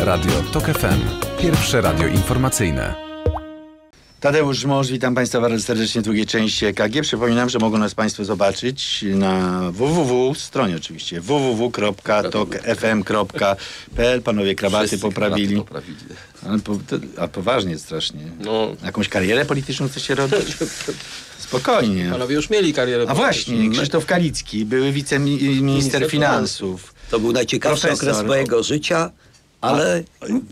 Radio TOK FM. Pierwsze radio informacyjne. Tadeusz Mąż, witam Państwa bardzo serdecznie w drugiej części EKG. Przypominam, że mogą nas Państwo zobaczyć na www, stronie oczywiście, www.tokfm.pl. Panowie krawaty Wszyscy poprawili. po, to, a poważnie strasznie. No. Jakąś karierę polityczną chcecie robić? Spokojnie. Panowie już mieli karierę A właśnie, Krzysztof Kalicki, były wiceminister Minister finansów. To był najciekawszy Profesor. okres mojego życia, ale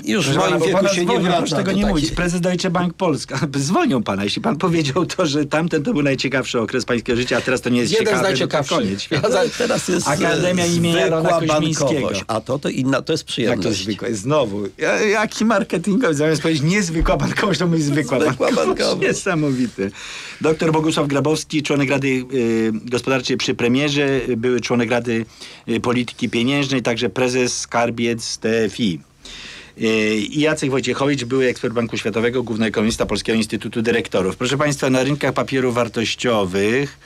już w moim wieku się nie wraca tego nie mówić. Prezes Deutsche Bank Polska. Zwolnią pana, jeśli pan powiedział to, że tamten to był najciekawszy okres pańskiego życia, a teraz to nie jest Jeden z ciekawe, to najciekawszych. koniec świata. Ja za- Teraz jest Akademia e, imienia Koźmińskiego. bankowość, a to, to inna, to jest Jak przyjemność. to zwykłe? Znowu. Ja- Jaki marketingowy? Zamiast powiedzieć niezwykła bankowość, to mówi zwykła, Zwykła bankowość. Niesamowity. Doktor Bogusław Grabowski, członek Rady y, Gospodarczej przy premierze, były członek Rady y, Polityki Pieniężnej, także prezes skarbiec TFI. I Jacek Wojciechowicz, były ekspert Banku Światowego, główny ekonomista Polskiego Instytutu Dyrektorów. Proszę Państwa, na rynkach papierów wartościowych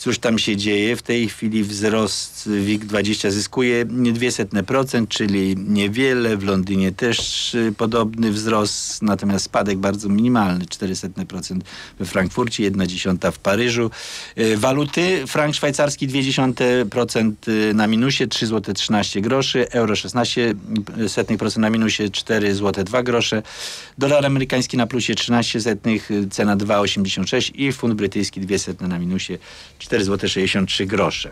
Cóż tam się dzieje? W tej chwili wzrost WIG20 zyskuje 0,02%, czyli niewiele. W Londynie też y, podobny wzrost, natomiast spadek bardzo minimalny, 0,04% we Frankfurcie, 1,1% w Paryżu. Y, Waluty, frank szwajcarski 0,2% na minusie, 3 zł 13 groszy, euro 16% na minusie, 4 zł 2 grosze, dolar amerykański na plusie 13 setnych, y, cena 2,86 i funt brytyjski 2 setne na minusie, 4 zł 63 grosze.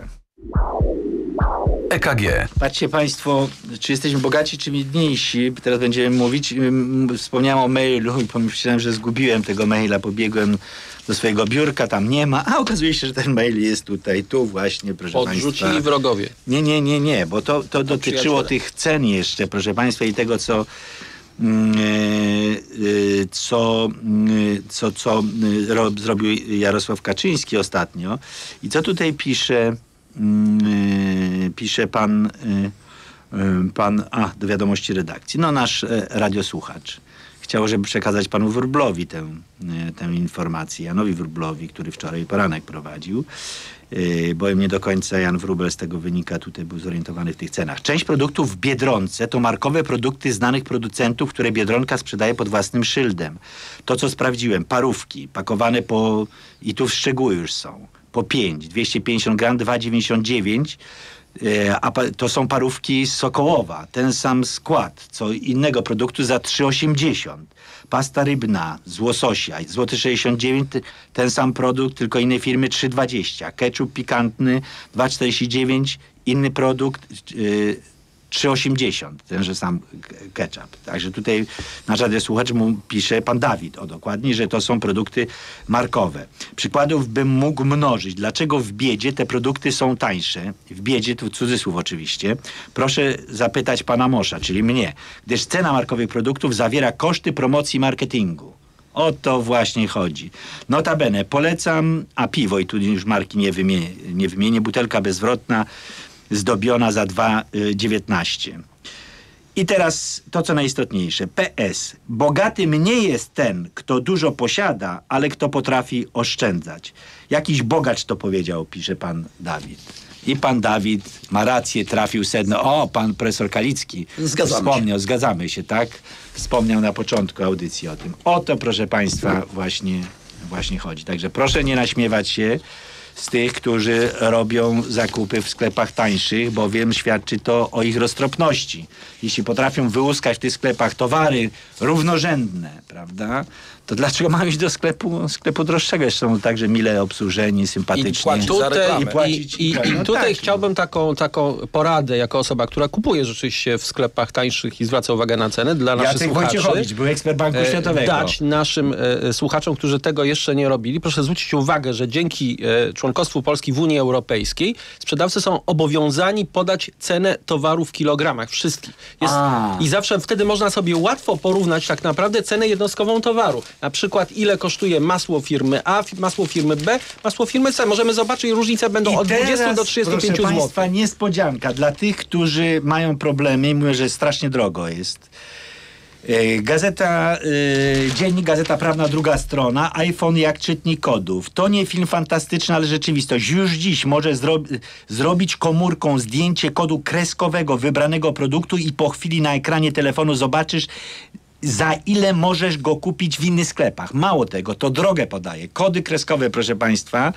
EKG. Patrzcie Państwo, czy jesteśmy bogaci, czy biedniejsi. Teraz będziemy mówić. Wspomniałem o mailu i pomyślałem, że zgubiłem tego maila. Pobiegłem do swojego biurka, tam nie ma, a okazuje się, że ten mail jest tutaj, tu właśnie, proszę Odrzucili Państwa. wrogowie. Nie, nie, nie, nie, bo to, to dotyczyło przyjaciele. tych cen jeszcze, proszę Państwa, i tego, co, co, co, co y, ro, zrobił Jarosław Kaczyński ostatnio. I co tutaj pisze, pisze pan, pan, a, do wiadomości redakcji, no nasz e, radiosłuchacz. Chciał, żeby przekazać panu Wróblowi tę, e, tę informację, Janowi Wróblowi, który wczoraj poranek prowadził. Yy, bo nie do końca Jan Wróbel z tego wynika, tutaj był zorientowany w tych cenach. Część produktów w Biedronce to markowe produkty znanych producentów, które Biedronka sprzedaje pod własnym szyldem. To, co sprawdziłem, parówki pakowane po, i tu szczegóły już są, po 5, 250 gram, 2,99 E, a pa- to są parówki z Sokołowa, ten sam skład, co innego produktu za 3,80. Pasta rybna z łososia, złoty 69, ty- ten sam produkt, tylko innej firmy 3,20. Ketchup pikantny 2,49, inny produkt yy, 3,80, tenże sam ketchup. Także tutaj nasz radiosłuchacz mu pisze, pan Dawid, o dokładnie, że to są produkty markowe. Przykładów bym mógł mnożyć. Dlaczego w biedzie te produkty są tańsze? W biedzie, tu cudzysłów oczywiście. Proszę zapytać pana Mosza, czyli mnie, gdyż cena markowych produktów zawiera koszty promocji marketingu. O to właśnie chodzi. Notabene, polecam, a piwo, i tu już marki nie wymienię, nie wymienię butelka bezwrotna, zdobiona za 2,19. I teraz to, co najistotniejsze. PS. Bogatym nie jest ten, kto dużo posiada, ale kto potrafi oszczędzać. Jakiś bogacz to powiedział, pisze pan Dawid. I pan Dawid ma rację, trafił sedno. O, pan profesor Kalicki Zgadzamy się. wspomniał, zgadzamy się, tak? Wspomniał na początku audycji o tym. O to, proszę państwa, właśnie, właśnie chodzi. Także proszę nie naśmiewać się z tych, którzy robią zakupy w sklepach tańszych, bowiem świadczy to o ich roztropności. Jeśli potrafią wyłuskać w tych sklepach towary równorzędne, prawda, to dlaczego mają iść do sklepu, sklepu droższego? Jeszcze są także mile obsłużeni, sympatycznie. płacić za reklamę. I I, płacić- i, i, no tutaj tak. chciałbym taką, taką poradę jako osoba, która kupuje rzeczywiście w sklepach tańszych i zwraca uwagę na cenę dla naszych Jacek słuchaczy. Był ekspert Banku e, Światowego. dać naszym e, słuchaczom, którzy tego jeszcze nie robili, proszę zwrócić uwagę, że dzięki e, członkostwu Polski w Unii Europejskiej sprzedawcy są obowiązani podać cenę towaru w kilogramach, wszystkich. Jest. I zawsze wtedy można sobie łatwo porównać tak naprawdę cenę jednostkową towaru. Na przykład ile kosztuje masło firmy A, masło firmy B, masło firmy C. Możemy zobaczyć, różnice będą I od 20 teraz, do 35 proszę zł. Państwa, niespodzianka dla tych, którzy mają problemy i mówią, że strasznie drogo jest. E, Gazeta, e, dziennik Gazeta Prawna, druga strona. iPhone jak czytnik kodów. To nie film fantastyczny, ale rzeczywistość. Już dziś może zro zrobić komórką zdjęcie kodu kreskowego wybranego produktu i po chwili na ekranie telefonu zobaczysz za ile możesz go kupić w innych sklepach. Mało tego, to drogę podaje. Kody kreskowe, proszę Państwa.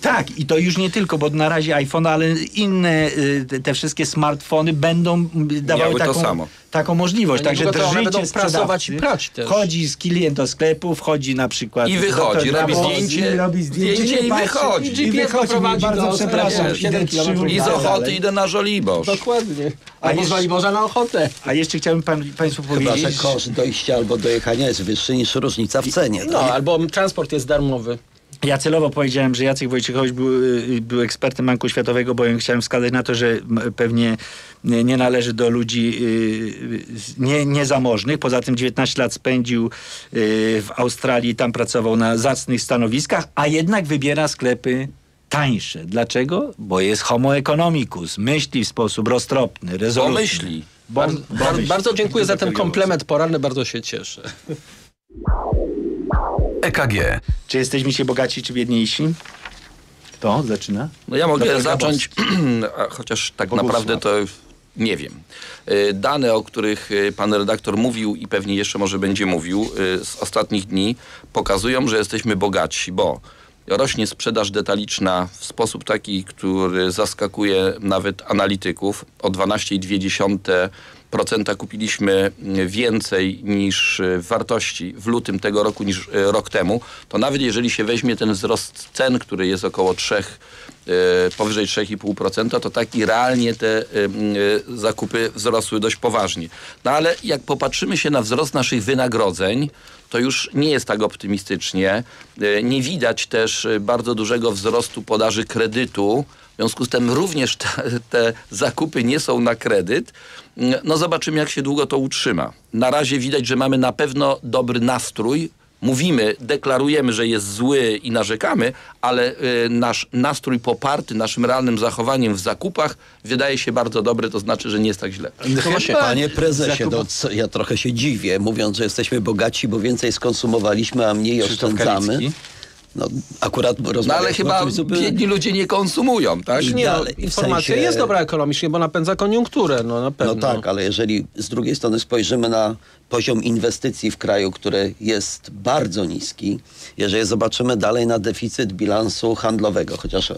Tak, i to już nie tylko, bo na razie iPhone, ale inne y, te- wszystkie smartfony będą mm, dawały Miały to taką, samo. Taką możliwość. No Także drżycie prasować i sprzedawcy. prać też. Wchodzi z klient do sklepu, wchodzi na przykład... I wychodzi, doktor robi zdjęcie, robi zdjęcie, zdjęcie i patrzy, wychodzi. I wychodzi, mówi, bardzo przepraszam, I z ochoty dalej. idę na Żoliborz. Dokładnie. A Albo jeszcze- Boża na ochotę. A jeszcze chciałbym pan, Państwu Chyba, powiedzieć... że koszt dojścia albo dojechania jest wyższy niż różnica w cenie. No, tak? albo transport jest darmowy. Ja celowo powiedziałem, że Jacek Wojciechowicz był, y, był ekspertem Banku Światowego, bo ja chciałem wskazać na to, że pewnie nie należy do ludzi y, z- nie, niezamożnych. Poza tym 19 lat spędził y, w Australii, tam pracował na zacnych stanowiskach, a jednak wybiera sklepy tańsze. Dlaczego? Bo jest homo economicus, myśli w sposób roztropny, rezolutny. Bo, Bar- bo bar- myśli. bardzo dziękuję za ten komplement poranny, bardzo się cieszę. EKG. Czy jesteśmy się bogaci, czy biedniejsi? Kto zaczyna? No ja mogę zacząć, chociaż tak Bogusław. naprawdę to nie wiem. Y, Dane, o których y, pan redaktor mówił i pewnie jeszcze może będzie mówił y, z ostatnich dni, pokazują, że jesteśmy bogatsi, bo rośnie sprzedaż detaliczna w sposób taki, który zaskakuje nawet analityków. O 12,2% kupiliśmy y, więcej niż y, wartości w lutym tego roku niż y, rok temu. To nawet jeżeli się weźmie ten wzrost cen, który jest około 3 e, powyżej 3,5%, to tak i realnie te e, e, zakupy wzrosły dość poważnie. No ale jak popatrzymy się na wzrost naszych wynagrodzeń, to już nie jest tak optymistycznie. E, Nie widać też e, bardzo dużego wzrostu podaży kredytu. W związku z tym również te, te zakupy nie są na kredyt. No zobaczymy, jak się długo to utrzyma. Na razie widać, że mamy na pewno dobry nastrój, mówimy, deklarujemy, że jest zły i narzekamy, ale y, nasz nastrój poparty naszym realnym zachowaniem w zakupach wydaje się bardzo dobry, to znaczy, że nie jest tak źle. Właśnie, Panie prezesie, no, ja trochę się dziwię, mówiąc, że jesteśmy bogaci, bo więcej skonsumowaliśmy, a mniej Krzysztof oszczędzamy. Kalicki. No, akurat No rozmawialiśmy ale chyba zupełnie- biedni ludzie nie konsumują, tak? I nie, no, dalej, informacja sensie- jest dobra ekonomicznie, bo napędza koniunkturę, no na pewno. No tak, ale jeżeli z drugiej strony spojrzymy na poziom inwestycji w kraju, który jest bardzo niski, jeżeli zobaczymy dalej na deficyt bilansu handlowego, chociaż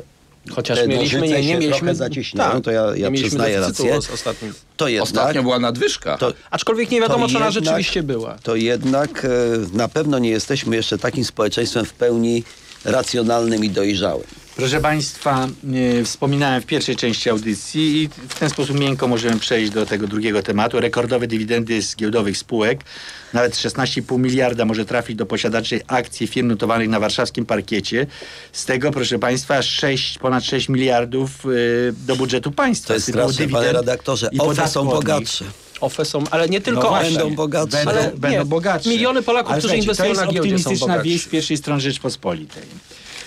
Chociaż mieliśmy, nie, nie mieliśmy... trochę zacieśniają, tak, to ja, ja mieliśmy przyznaję rację. ostatnim. To jednak, Ostatnio była nadwyżka. to, Aczkolwiek nie wiadomo, czy ona rzeczywiście była. to jednak e, na pewno nie jesteśmy jeszcze takim społeczeństwem w pełni racjonalnym i dojrzałym. Proszę Państwa, e, wspominałem w pierwszej części audycji i w ten sposób miękko możemy przejść do tego drugiego tematu. Rekordowe dywidendy z giełdowych spółek. Nawet 16,5 miliarda może trafić do posiadaczy akcji firm notowanych na warszawskim parkiecie. Z tego, proszę Państwa, 6, ponad 6 miliardów e, do budżetu państwa. To jest straszne, panie dywidend redaktorze. OFE są bogatsze. OFE są, ale nie tylko No właśnie. Będą bogatsze. Będą, Ale będą nie, bogatsze. miliony Polaków, Ale którzy inwestują to na jest giełdzie, są optymistyczna bogatsi. wieść z pierwszej strony Rzeczpospolitej.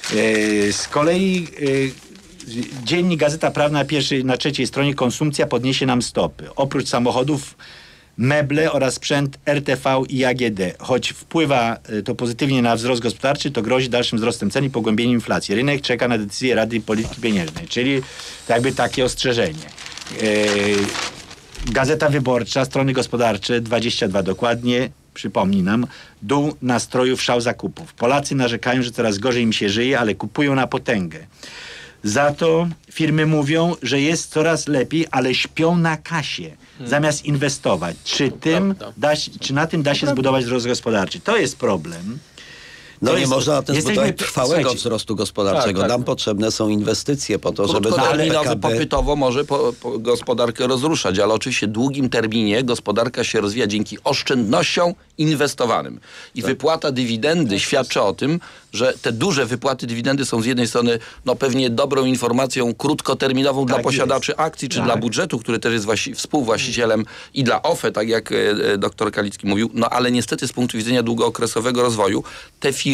E, z kolei e, dziennik Gazeta Prawna na, na trzeciej stronie konsumpcja podniesie nam stopy. Oprócz samochodów meble oraz sprzęt RTV i AGD. Choć wpływa e, to pozytywnie na wzrost gospodarczy, to grozi dalszym wzrostem cen i pogłębieniem inflacji. Rynek czeka na decyzję Rady Polityki Pieniężnej, czyli jakby takie ostrzeżenie. Gazeta Wyborcza, strony gospodarcze, 22 dokładnie, przypomni nam, dół nastrojów, szał zakupów. Polacy narzekają, że coraz gorzej im się żyje, ale kupują na potęgę. Za to firmy mówią, że jest coraz lepiej, ale śpią na kasie, zamiast inwestować. Czy, tym da, czy na tym da się zbudować wzrost gospodarczy? To jest problem. No To nie jest- można na tym jesteśmy- zbudować trwałego słuchajcie, wzrostu gospodarczego. Tak, tak. Nam potrzebne są inwestycje po to, żeby Krótkoterminowy PKB popytowo może po, po gospodarkę rozruszać, ale oczywiście w długim terminie gospodarka się rozwija dzięki oszczędnościom inwestowanym. I wypłata dywidendy świadczy o tym, że te duże wypłaty dywidendy są z jednej strony no pewnie dobrą informacją krótkoterminową dla Tak posiadaczy jest. akcji, czy Tak. dla budżetu, który też jest właści- współwłaścicielem i dla OFE, tak jak e, e, doktor Kalicki mówił, no ale niestety z punktu widzenia długookresowego rozwoju te firmy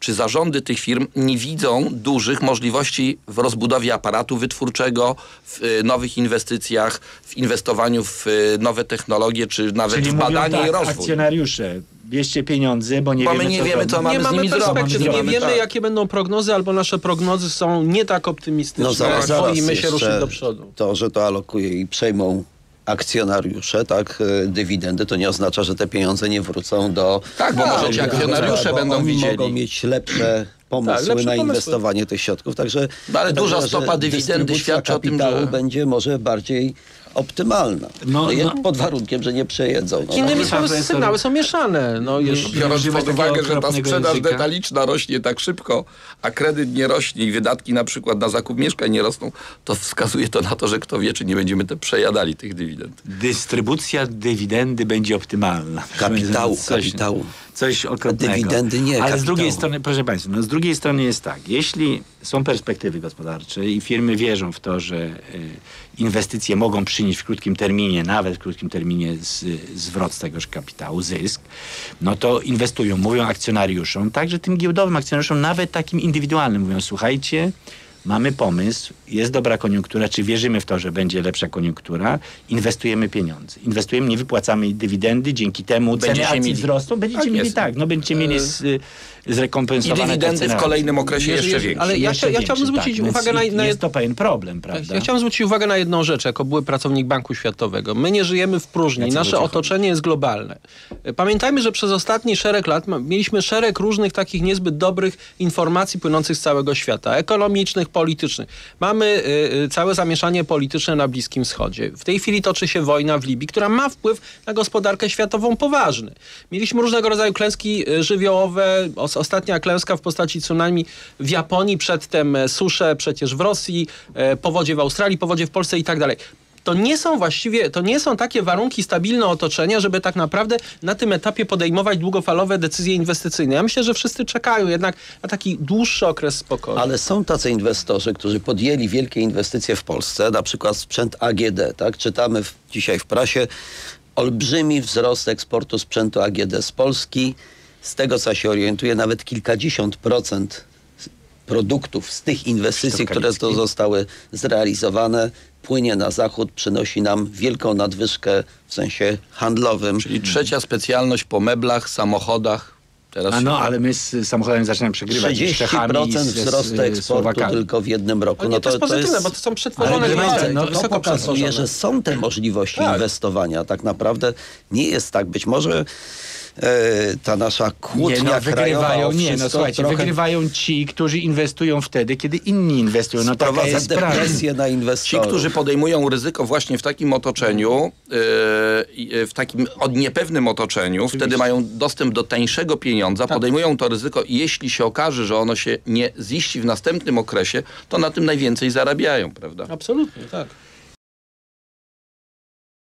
czy zarządy tych firm nie widzą dużych możliwości w rozbudowie aparatu wytwórczego, w y, nowych inwestycjach, w inwestowaniu w y, nowe technologie, czy nawet Czyli w mówią badanie tak, i rozwój. akcjonariusze, bierzcie pieniądze, bo nie Bo my wiemy, nie co wiemy, co mamy nie z mamy nimi zrobić. perspektyw, nie wiemy tak. jakie będą prognozy, albo nasze prognozy są nie tak optymistyczne. No zaraz, zaraz Boimy się jeszcze ruszyć do przodu. To, że to alokuje i przejmą akcjonariusze, tak, e, dywidendy, to nie oznacza, że te pieniądze nie wrócą do... Tak, bo może ci Tak, akcjonariusze bo będą widzieli. mogą mieć lepsze pomysły Tak, na pomysły. inwestowanie tych środków, także... No, ale także, duża stopa dywidendy świadczy o tym, kapitału że- będzie może bardziej optymalna. No, No, no. Pod warunkiem, że nie przejedą. No, Innymi Pan słowy, sygnały są mieszane. No, już, Biorąc pod uwagę, że ta sprzedaż języka. detaliczna rośnie tak szybko, a kredyt nie rośnie i wydatki na przykład na zakup mieszkań nie rosną, to wskazuje to na to, że kto wie, czy nie będziemy te przejadali tych dywidend. Dystrybucja dywidendy będzie optymalna. Kapitału, Coś- kapitału. Coś okropnego. Dywidendy nie, Ale z kapitału. drugiej strony, proszę Państwa, no z drugiej strony jest tak, jeśli są perspektywy gospodarcze i firmy wierzą w to, że y, inwestycje mogą przynieść w krótkim terminie, nawet w krótkim terminie z, zwrot z tegoż kapitału, zysk, no to inwestują, mówią akcjonariuszom, także tym giełdowym akcjonariuszom, nawet takim indywidualnym, mówią, słuchajcie, mamy pomysł, jest dobra koniunktura, czy wierzymy w to, że będzie lepsza koniunktura, inwestujemy pieniądze. Inwestujemy, nie wypłacamy dywidendy, dzięki temu Będziecie ceny akcji mieli. wzrosną, będziecie Tak mieli jest. tak, no będziecie mieli z, y, I zrekompensowane te dywidendy w kolejnym okresie Jeżeli- jeszcze większe. ale ja, Jeszcze ja chciałbym zwrócić tak, uwagę na, na Jest to pewien problem, prawda? Ja chciałem zwrócić uwagę na jedną rzecz, jako były pracownik Banku Światowego. My nie żyjemy w próżni, nasze otoczenie jest globalne. Pamiętajmy, że przez ostatni szereg lat mieliśmy szereg różnych takich niezbyt dobrych informacji płynących z całego świata, ekonomicznych, politycznych. Mamy y, y, całe zamieszanie polityczne na Bliskim Wschodzie. W tej chwili toczy się wojna w Libii, która ma wpływ na gospodarkę światową poważny. Mieliśmy różnego rodzaju klęski y, żywiołowe, Os- ostatnia klęska w postaci tsunami w Japonii, przedtem e, susze przecież w Rosji, e, powodzie w Australii, powodzie w Polsce i tak dalej. To nie są właściwie, to nie są takie warunki stabilne otoczenia, żeby tak naprawdę na tym etapie podejmować długofalowe decyzje inwestycyjne. Ja myślę, że wszyscy czekają jednak na taki dłuższy okres spokoju. Ale są tacy inwestorzy, którzy podjęli wielkie inwestycje w Polsce, na przykład sprzęt AGD, tak? Czytamy w, dzisiaj w prasie olbrzymi wzrost eksportu sprzętu AGD z Polski. Z tego, co się orientuje, nawet kilkadziesiąt procent produktów z tych inwestycji, które to Kalicki. zostały zrealizowane, płynie na zachód, przynosi nam wielką nadwyżkę w sensie handlowym. Czyli trzecia specjalność po meblach, samochodach. Teraz A się- no, ale my z samochodami zaczynamy przegrywać z Czechami i 30% z, wzrostu z eksportu Słowakami. tylko w jednym roku. Ale nie, to, jest pozytywne, bo to są przetworzone Ale pieniądze. no, to to pokazuje, że są te możliwości Tak. inwestowania. Tak naprawdę nie jest tak. Być może ta nasza kłótnia Nie, no, krajowa wygrywają, o nie, no słuchajcie, trochę wygrywają ci, którzy inwestują wtedy, kiedy inni inwestują. No taka sprowadza jest depresję na Ci, inwestorów. którzy podejmują ryzyko właśnie w takim otoczeniu, yy, yy, w takim od niepewnym otoczeniu, wtedy mają dostęp do tańszego pieniądza, podejmują to ryzyko i jeśli się okaże, że ono się nie ziści w następnym okresie, to na tym najwięcej zarabiają, prawda? Absolutnie, tak.